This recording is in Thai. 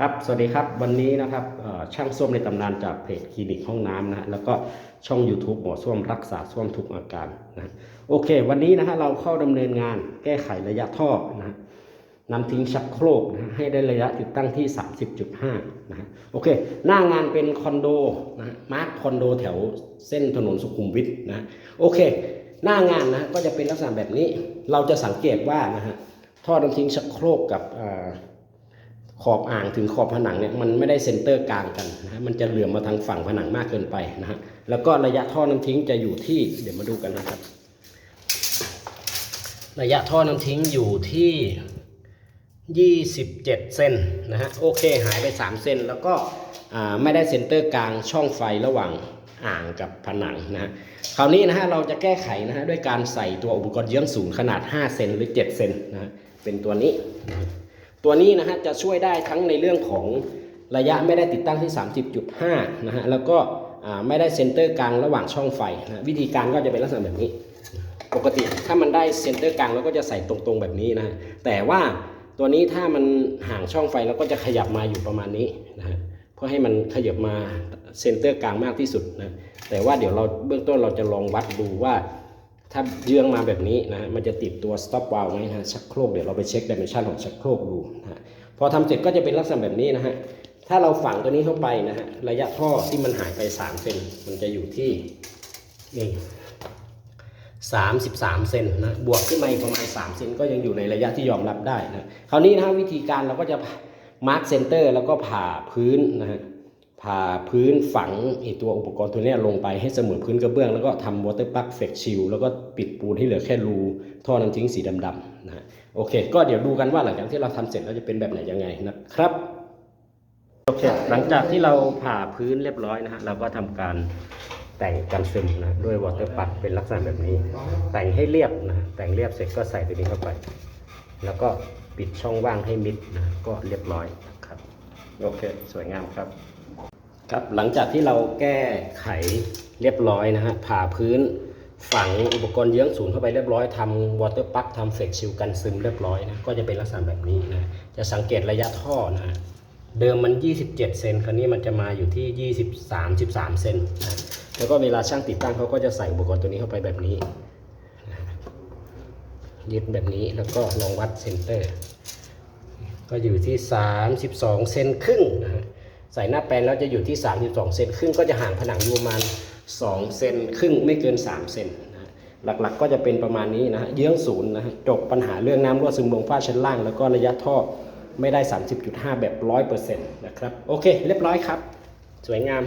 ครับ สวัสดีครับ วันนี้นะครับช่างส้วมในตำนานจากเพจคลินิกห้องน้ำนะฮะแล้วก็ช่อง YouTube หมอส้วมรักษาส้วมทุกอาการนะโอเค วันนี้นะฮะเราเข้าดำเนินงานแก้ไขระยะท่อนะฮะนำทิ้งชักโครกนะฮะให้ได้ระยะติดตั้งที่ 30.5นะฮะโอเค หน้างานเป็นคอนโดนะฮะมาร์คคอนโดแถวเส้นถนนสุขุมวิทนะโอเค หน้างานนะฮะก็จะเป็นลักษณะแบบนี้ เราจะสังเกตว่านะฮะท่อนำทิ้งชักโครกกับอ่า ขอบอ่างถึงขอบผนังเนี่ยมันไม่ได้เซนเตอร์กลางกันนะฮะมันจะเหลื่อมมาทางฝั่งผนังมากเกินไปนะฮะแล้วก็ระยะท่อน้ำทิ้งจะอยู่ที่เดี๋ยวมาดูกันนะครับ ระยะท่อน้ำทิ้งอยู่ที่ 27เซนนะฮะโอเคหายไป 3 เซนแล้วก็ไม่ได้เซนเตอร์กลางช่องไฟระหว่างอ่างกับผนังนะฮะคราวนี้นะฮะเราจะแก้ไขนะฮะด้วยการใส่ตัวอุปกรณ์เยื้องศูนย์ขนาด 5 เซนหรือ 7 เซนนะฮะเป็นตัวนี้นะ ตัวนี้นะฮะจะช่วยได้ทั้งในเรื่องของระยะไม่ได้ติดตั้งที่ 30.5 นะฮะแล้วก็ไม่ได้เซนเตอร์กลางระหว่างช่องไฟนะวิธีการก็จะเป็นลักษณะแบบนี้ ปกติถ้ามันได้เซนเตอร์กลางเราก็จะใส่ตรงๆแบบนี้นะฮะแต่ว่าตัวนี้ถ้ามันห่างช่องไฟเราก็จะขยับมาอยู่ประมาณนี้นะฮะเพื่อให้มันขยับมาเซนเตอร์กลางมากที่สุดนะแต่ว่าเดี๋ยวเราเบื้องต้นเราจะลองวัดดูว่า ถ้าเยื้องมาแบบนี้นะมันจะติดตัว stop valve ไหมฮะชักโครกเดี๋ยวเราไปเช็ค dimension ของชักโครกดูนะฮะพอทำเสร็จก็จะเป็นลักษณะแบบนี้นะฮะถ้าเราฝังตัวนี้เข้าไปนะฮะระยะท่อที่มันหายไป3เซนมันจะอยู่ที่นี่33เซนนะบวกขึ้นมาอีกประมาณ3เซนก็ยังอยู่ในระยะที่ยอมรับได้นะคราวนี้นะฮะวิธีการเราก็จะมาร์คเซนเตอร์แล้วก็ผ่าพื้นนะฮะ ผ่าพื้นฝังไอตัวอุปกรณ์ตัวนี้ลงไปให้เสมอพื้นกระเบื้อง แล้วก็ทำวอเตอร์ปักเฟกชิลแล้วก็ปิดปูนให้เหลือแค่รูท่อน้ำทิ้งสีดำๆนะฮะโอเค ก็เดี๋ยวดูกันว่าหลังจากที่เราทำเสร็จแล้วจะเป็นแบบไหนยังไงนะครับโอเคหลังจากที่เราผ่าพื้นเรียบร้อยนะฮะเราก็ทำการแต่งกันซึมนะด้วยวอเตอร์ปัดเป็นลักษณะแบบนี้ แต่งให้เรียบนะฮะแต่งเรียบเสร็จก็ใส่ตัวนี้เข้าไป แล้วก็ปิดช่องว่างให้มิดนะก็เรียบร้อยนะครับโอเค สวยงามครับ ครับหลังจากที่เราแก้ไขเรียบร้อยนะฮะผ่าพื้นฝังอุปกรณ์เยื้องศูนย์เข้าไปเรียบร้อยทำวอเตอร์ปักทำเฟกชิลกันซึมเรียบร้อยนะก็จะเป็นลักษณะแบบนี้นะจะสังเกตระยะท่อนะฮะเดิมมัน 27 เซนคราวนี้มันจะมาอยู่ที่ 23 13 เซนนะแล้วก็เวลาช่างติดตั้งเขาก็จะใส่อุปกรณ์ตัวนี้เข้าไปแบบนี้ยึดแบบนี้แล้วก็ลองวัดเซนเตอร์ ก็อยู่ที่ 32 เซนครึ่งนะฮะ ใส่หน้าแปลนแล้วจะอยู่ที่ 32 เซนครึ่งก็จะห่างผนังอยู่ประมาณ 2 เซนครึ่งไม่เกิน 3 เซนนะหลักๆก็จะเป็นประมาณนี้นะฮะเยื้องศูนย์นะฮะจบปัญหาเรื่องน้ำรั่วซึมลงฝ้าชั้นล่าง แล้วก็ระยะท่อไม่ได้ 30.5 แบบ 100%นะครับ โอเค เรียบร้อยครับ สวยงาม